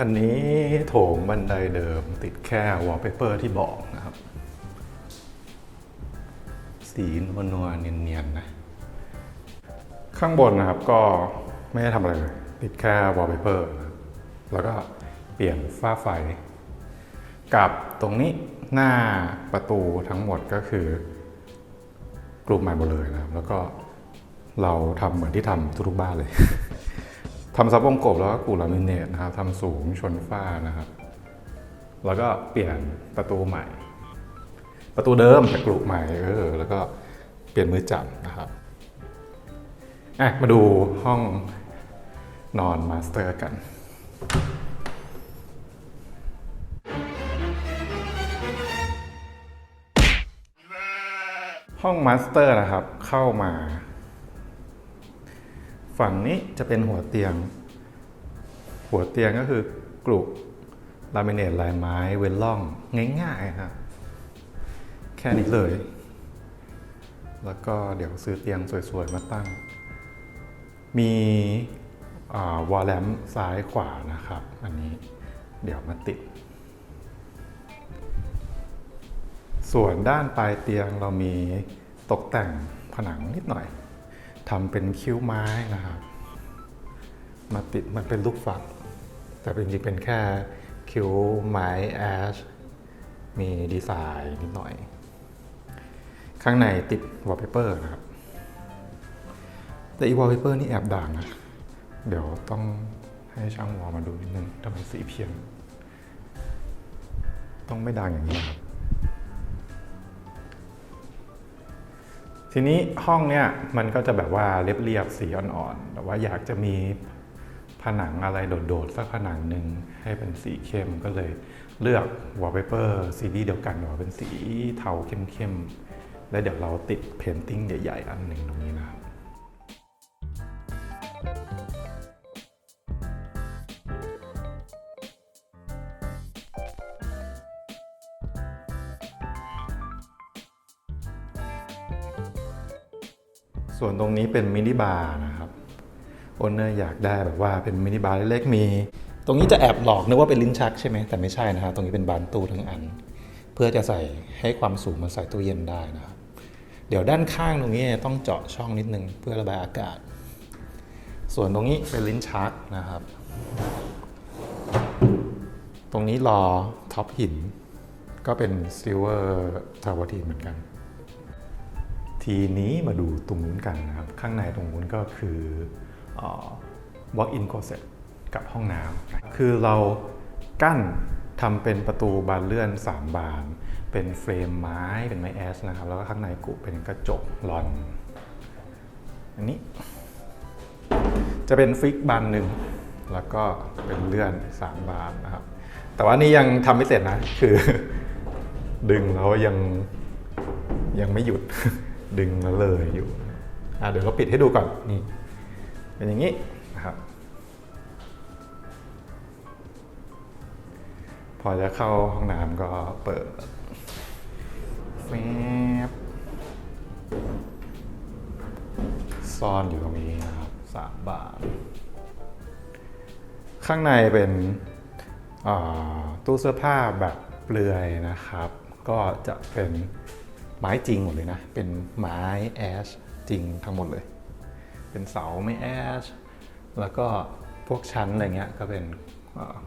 อันนี้โถงบันไดเดิมติดแค่วอลเปเปอร์ที่บอกนะครับ สีนวลๆเนียนๆนะ ข้างบนนะครับก็ไม่ได้ทำอะไรเลย ติดแค่วอลเปเปอร์นะครับแล้วก็เปลี่ยนฝ้าไฟ กับตรงนี้หน้าประตูทั้งหมดก็คือกลุ่มใหม่หมดเลยนะครับ แล้วก็เราทำเหมือนที่ทำทุกๆบ้านเลย ทำซับวงกบแล้วก็กูลามิเนตนะครับทำสูงชนฝ้านะครับ แล้วก็เปลี่ยนประตูใหม่ ประตูเดิมแต่กรุใหม่เออแล้วก็เปลี่ยนมือจับนะครับอะมาดูห้องนอนมาสเตอร์กันห้องมาสเตอร์นะครับเข้ามา ฝั่งนี้จะเป็นหัวเตียง หัวเตียงก็คือกรุลามิเนตลายไม้เว้นร่องง่ายๆครับแค่นี้เลย แล้วก็เดี๋ยวซื้อเตียงสวยๆมาตั้ง มีวอลแลมซ้ายขวานะครับ อันนี้เดี๋ยวมาติด ส่วนด้านปลายเตียงเรามีตกแต่งผนังนิดหน่อย ทำเป็นคิ้วไม้นะครับ มาติดมันเป็นลูกฝัก แต่จริงๆเป็นแค่คิ้วไม้แอชมีดีไซน์นิดหน่อย ข้างในติดวอลเปเปอร์นะครับ แต่อีวอลเปเปอร์นี่แอบด่างนะ เดี๋ยวต้องให้ช่างวอลมาดูนิดนึงทำไมสีเพี้ยนต้องไม่ด่างอย่างนี้นะครับ ทีนี้ห้องเนี่ยมันก็จะแบบว่าเรียบๆสีอ่อนๆแต่ว่าอยากจะมีผนังอะไรโดดๆสักผนังหนึ่งให้เป็นสีเข้มก็เลยเลือกวอลเปเปอร์ซีรีส์เดียวกันว่าเป็นสีเทาเข้มๆแล้วเดี๋ยวเราติดเพนติ้งใหญ่ ๆ อันหนึ่งตรงนี้นะครับ ส่วนตรงนี้เป็นมินิบาร์นะครับโอนเนอร์อยากได้แบบว่าเป็นมินิบาร์เล็กๆมี ตรงนี้จะแอบหลอกนึกว่าเป็นลิ้นชักใช่ไหมแต่ไม่ใช่นะครับตรงนี้เป็นบานตู้ทั้งอัน เพื่อจะใส่ให้ความสูงมาใส่ตู้เย็นได้นะครับเดี๋ยวด้านข้างตรงนี้ต้องเจาะช่องนิดนึงเพื่อระบายอากาศ ส่วนตรงนี้เป็นลิ้นชักนะครับ ตรงนี้รอท็อปหิน ก็เป็นซิลเวอร์ทาวทีเหมือนกัน ทีนี้มาดูตรงนู้นกันนะครับ ข้างในตรงนู้นก็คืออ walk-in closet กับห้องน้ำคือเรากั้นทำเป็นประตูบานเลื่อน 3 บาน เป็นเฟรมไม้เป็นไม้แอสนะครับ แล้วก็ข้างในกุเป็นกระจกลอน อันนี้ จะเป็นฟิกบานหนึ่ง แล้วก็เป็นเลื่อน 3 บานนะครับ แต่ว่านี่ยังทำไม่เสร็จนะ คือ ดึงแล้วยังยังไม่หยุด ดึงแล้วเลยอยู่อะเดี๋ยวเราปิดให้ดูก่อนนี่เป็นอย่างนี้นะครับพอจะเข้าห้องน้ำก็เปิดแฟบซ่อนอยู่ตรงนี้นะครับสามบาท ข้างในเป็นตู้เสื้อผ้าแบบเปลือยนะครับ ก็จะเป็น ไม้จริงหมดเลยนะ เป็นไม้แอชจริงทั้งหมดเลย เป็นเสาไม้แอชแล้วก็พวกชั้นอะไรเงี้ยก็เป็น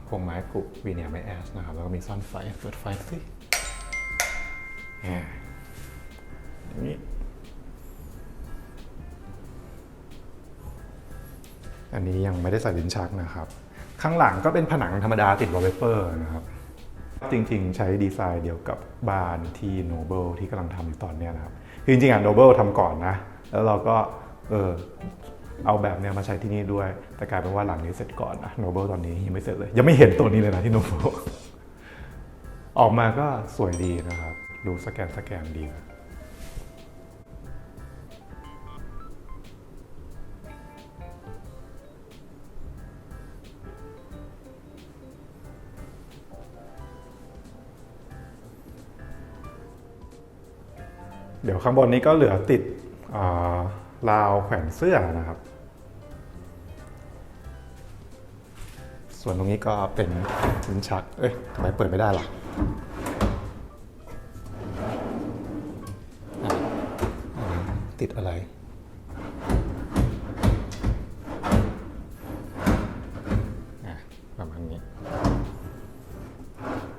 โครงไม้กรุวีเนียไม้แอชนะครับ แล้วก็มีซ่อนไฟเปิดไฟสินี้อันนี้ยังไม่ได้ใส่ลิ้นชักนะครับ ข้างหลังก็เป็นผนังธรรมดาติดวอลเปเปอร์นะครับ จริงๆ ใช้ดีไซน์เดียวกับบานที่ Noble ที่กำลังทำอยู่ตอนนี้นะครับคือจริงๆอะโนเบิลทำก่อนนะ แล้วเราก็เออเอาแบบเนี้ยมาใช้ที่นี่ด้วย แต่กลายเป็นว่าหลังนี้เสร็จก่อนนะโนเบิลตอนนี้ยังไม่เสร็จเลย ยังไม่เห็นตัวนี้เลยนะที่โนเบิลออกมาก็สวยดีนะครับ ดูสแกนสแกนดีนะ เดี๋ยวข้างบนนี้ก็เหลือติดราวแขวนเสื้อนะครับ ส่วนตรงนี้ก็เป็นลิ้นชัก เอ้ยทำไมเปิดไม่ได้ล่ะติดอะไร ประมาณนี้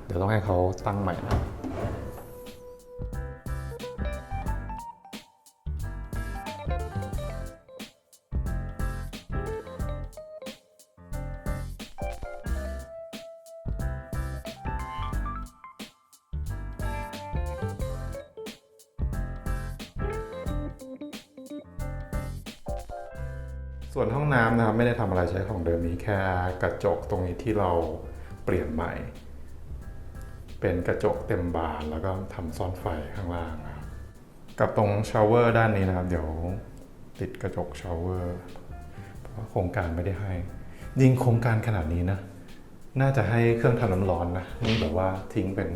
เดี๋ยวต้องให้เขาตั้งใหม่นะ ส่วนห้องน้ำนะครับไม่ได้ทำอะไรใช้ของเดิมมีแค่กระจกตรงนี้ที่เราเปลี่ยนใหม่ เป็นกระจกเต็มบานแล้วก็ทำซ่อนไฟข้างล่างนะครับกับตรงชาวเวอร์ด้านนี้นะครับ เดี๋ยวติดกระจกชาวเวอร์เพราะโครงการไม่ได้ให้ยิงโครงการขนาดนี้นะ น่าจะให้เครื่องทำน้ำร้อนนะนี่แบบว่าทิ้งเป็น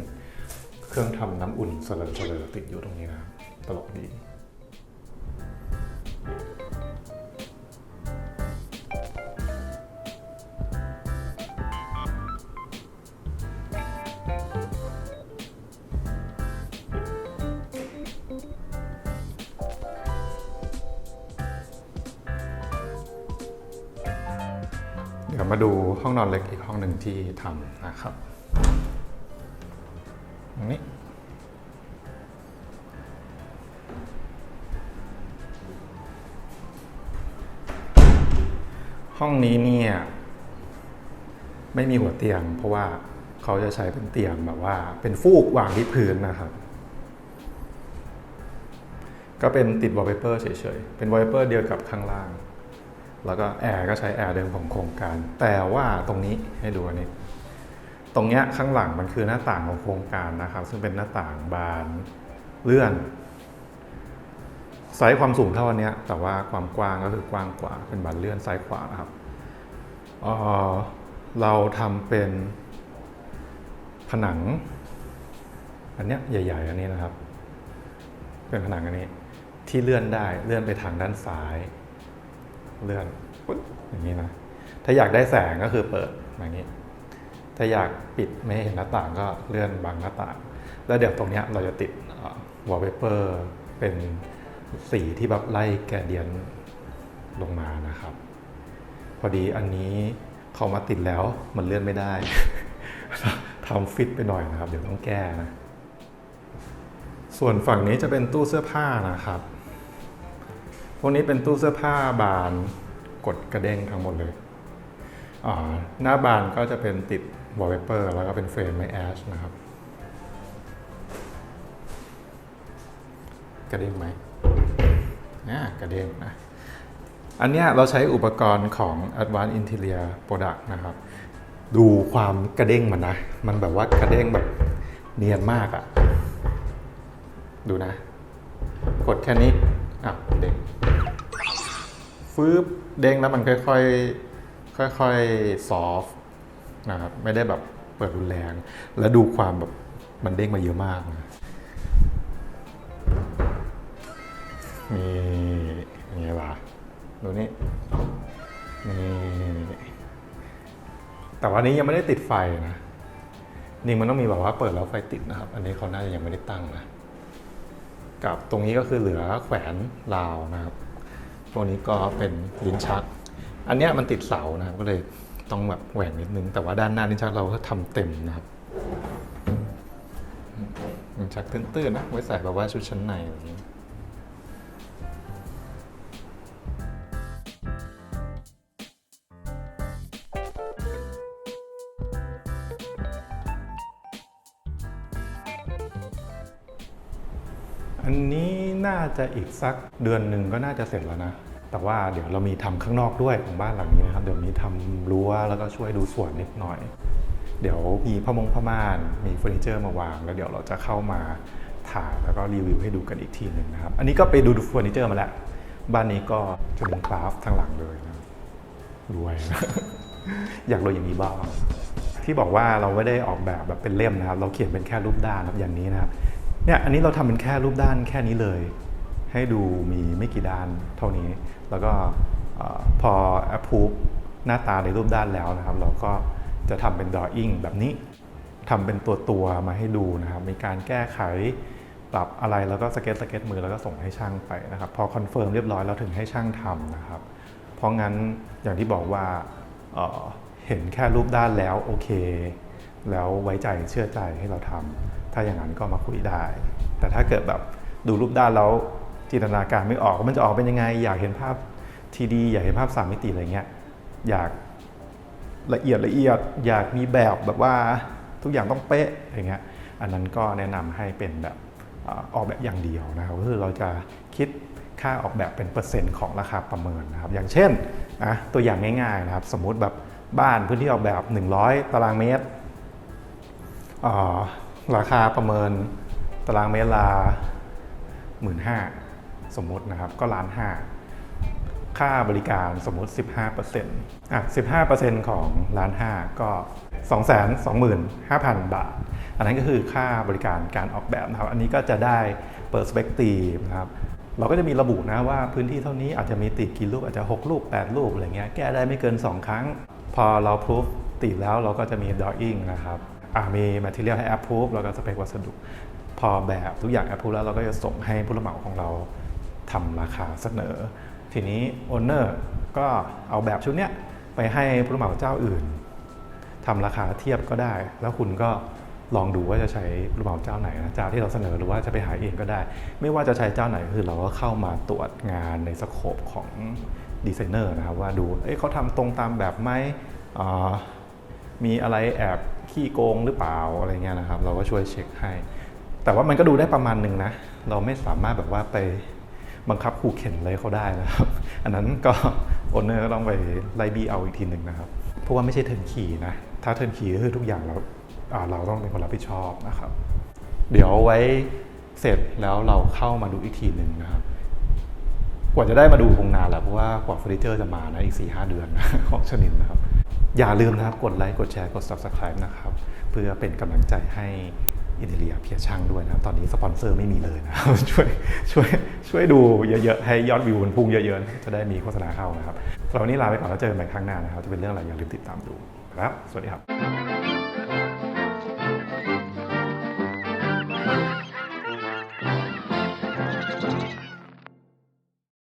เครื่องทำน้ำอุ่นเสลอเสลอติดอยู่ตรงนี้นะตลกดี ดี๋ยวมาดูห้องนอนเล็กอีกห้องหนึ่งที่ทำนะครับตรงนี้ห้องนี้เนี่ย ไม่มีหัวเตียง เพราะว่าเขาจะใช้เป็นเตียงแบบว่า เป็นฟูกวางที่พื้นนะครับ ก็เป็นติดวอลเปเปอร์เฉยๆ เป็นวอลเปเปอร์เดียวกับข้างล่าง แล้วก็แอร์ก็ใช้แอร์เดิมของโครงการ แต่ว่าตรงนี้ให้ดูอันนี้ ตรงเนี้ยข้างหลังมันคือหน้าต่างของโครงการนะครับ ซึ่งเป็นหน้าต่างบานเลื่อนไซส์ความสูงเท่าอันเนี้ยแต่ว่าความกว้างก็คือกว้างกว่าเป็นบานเลื่อนซ้ายขวานะครับเเราทำเป็นผนัง อันเนี้ยใหญ่ ๆ อันนี้นะครับ เป็นผนังอันนี้ที่เลื่อนได้เลื่อนไปทางด้านซ้าย เลื่อนปึ๊บอย่างนี้นะ ถ้าอยากได้แสงก็คือเปิดอย่างนี้ ถ้าอยากปิดไม่ให้เห็นหน้าต่างก็เลื่อนบางหน้าต่าง แล้วเดี๋ยวตรงนี้เราจะติดวอลเปเปอร์เป็นสีที่แบบไล่แกเดียนลงมานะครับ พอดีอันนี้เขามาติดแล้วมันเลื่อนไม่ได้ทำฟิตไปหน่อยนะครับ เดี๋ยวต้องแก้นะ ส่วนฝั่งนี้จะเป็นตู้เสื้อผ้านะครับ วกนี้เป็นตู้เสื้อผ้าบานกดกระเด้งทั้งหมดเลยอ่าหน้าบานก็จะเป็นติดวอลเปเปอร์แล้วก็เป็นเฟรมไม้แอชนะครับ กระเด้งไหมอ่ากระเด้งนะ อันเนี้ยเราใช้อุปกรณ์ของ Advanced Interior Product นะครับ ดูความกระเด้งมันนะ มันแบบว่ากระเด้งแบบเนียนมากอะ ดูนะ กดแค่นี้อะเด้ง ฟืบเด้งแล้วมันค่อยๆค่อยๆซอฟนะครับไม่ได้แบบเปิดรุนแรง แล้วดูความแบบมันเด้งมาเยอะมากนะนี่นี่ล่ะดูนี่นี่แต่ว่านี้ยังไม่ได้ติดไฟนะนี่มันต้องมีแบบว่าเปิดแล้วไฟติดนะครับ อันนี้เขาน่าจะยังไม่ได้ตั้งนะ กับตรงนี้ก็คือเหลือแขวนราวนะครับ ตรงนี้ก็เป็นลิ้นชัก อันเนี้ยมันติดเสานะครับก็เลยต้องแบบแหว่งนิดนึง แต่ว่าด้านหน้าลิ้นชักเราก็ทำเต็มนะครับลิ้นชักตื้นๆนะไว้ใส่แบบว่าชุดชั้นในอะไรอย่างนี้ จะอีกสักเดือนหนึ่งก็น่าจะเสร็จแล้วนะ แต่ว่าเดี๋ยวเรามีทำข้างนอกด้วยของบ้านหลังนี้นะครับ เดี๋ยวมีทำรั้วแล้วก็ช่วยดูสวนนิดหน่อย เดี๋ยวมีผ้ามงผ้าม่าน มีเฟอร์นิเจอร์มาวาง แล้วเดี๋ยวเราจะเข้ามาถ่ายแล้วก็รีวิวให้ดูกันอีกทีหนึ่งนะครับ อันนี้ก็ไปดูเฟอร์นิเจอร์มาแล้ว บ้านนี้ก็จะเป็นคราฟทางหลังเลยนะรวยนะอยากรวยอย่างนี้บ้างที่บอกว่าเราไม่ได้ออกแบบแบบเป็นเล่มนะครับ เราเขียนเป็นแค่รูปด้านครับอย่างนี้นะครับเนี่ยอันนี้เราทำเป็นแค่รูปด้านแค่นี้เลย ให้ดูมีไม่กี่ด้านเท่านี้ แล้วก็พอ approve หน้าตาในรูปด้านแล้วนะครับ เราก็จะทำเป็น drawing แบบนี้ทำเป็นตัวตัวๆมาให้ดูนะครับ มีการแก้ไขปรับอะไรแล้วก็สเก็ตสเก็ตมือแล้วก็ส่งให้ช่างไปนะครับ พอคอนเฟิร์มเรียบร้อยแล้วถึงให้ช่างทำนะครับ เพราะงั้นอย่างที่บอกว่าเเห็นแค่รูปด้านแล้วโอเค แล้วไว้ใจเชื่อใจให้เราทำถ้าอย่างนั้นก็มาคุยได้ แต่ถ้าเกิดแบบดูรูปด้านแล้ว จินตนาการไม่ออกว่ามันจะออกเป็นยังไง อยากเห็นภาพทีดีอยากเห็นภาพสามมิติอะไรเงี้ยอยากละเอียดละเอียด อยากมีแบบแบบว่าทุกอย่างต้องเป๊ะอย่างเงี้ยอันนั้นก็แนะนำให้เป็นแบบออกแบบอย่างเดียวนะครับก็คือเราจะคิดค่าออกแบบเป็นเปอร์เซ็นต์ของราคาประเมินนะครับ อย่างเช่นนะตัวอย่างง่ายๆนะครับ สมมุติแบบบ้านพื้นที่ออกแบบ 100 ตารางเมตร ราคาประเมินตารางเมตรละหมื่นห้า สมมตินะครับก็ล้านห้าค่าบริการสมมติ 15%อะ15%ของล้านห้าก็ 225,000 บาท อันนั้นก็คือค่าบริการการออกแบบนะครับ อันนี้ก็จะได้ perspective นะครับ เราก็จะมีระบุนะว่าพื้นที่เท่านี้อาจจะมีติดกี่รูปอาจจะ 6 รูป 8 รูปอะไรเงี้ย แก้ได้ไม่เกิน 2 ครั้ง พอเรา proof ติดแล้วเราก็จะมี drawing นะครับ อ่ามี material ให้ approve แล้วก็สเปควัสดุ พอแบบทุกอย่าง approve แล้วเราก็จะส่งให้ผู้รับเหมาของเรา ทำราคาเสนอ ทีนี้ owner ก็เอาแบบชุดเนี้ยไปให้ผู้รับเหมาเจ้าอื่นทำราคาเทียบก็ได้ แล้วคุณก็ลองดูว่าจะใช้รูปแบบเจ้าไหนนะเจ้าที่เราเสนอหรือว่าจะไปหาเองก็ได้ ไม่ว่าจะใช้เจ้าไหนคือเราก็เข้ามาตรวจงานในสโคปของดีไซเนอร์นะครับว่าดูเอ้ยเขาทำตรงตามแบบไหมมีอะไรแอบขี้โกงหรือเปล่าอะไรเงี้ยนะครับ เราก็ช่วยเช็คให้ แต่ว่ามันก็ดูได้ประมาณหนึ่งนะ เราไม่สามารถแบบว่าไป บังคับขู่เข็นอะไรเขาได้นะครับ อันนั้นก็โอนเนอร์ก็ต้องไปไล่บี้เอาอีกทีหนึ่งนะครับ เพราะว่าไม่ใช่เทิร์นคีนะ ถ้าเทิร์นคีก็คือทุกอย่างเราเราต้องเป็นคนรับผิดชอบนะครับ เดี๋ยวไว้เสร็จแล้วเราเข้ามาดูอีกทีหนึ่งนะครับ กว่าจะได้มาดูคงนานแหละเพราะว่ากว่าเฟอร์นิเจอร์จะมานะอีก4ีหเดือนนะของชนินนะครับ อย่าลืมนะครับกดไลค์กดแชร์กด subscribe นะครับ เพื่อเป็นกำลังใจให้ อินเทเลียเพียช่างด้วยนะครับ ตอนนี้สปอนเซอร์ไม่มีเลยนะครับช่วยช่วยช่วยดูเยอะๆ ให้ยอดวิวมันพุ่งเยอะๆ จะได้มีโฆษณาเข้านะครับสำหรับวันนี้ลาไปก่อนแล้วเจอกันใหม่ครั้งหน้านะครับ จะเป็นเรื่องอะไรอย่าลืมติดตามดูครับ สวัสดีครับ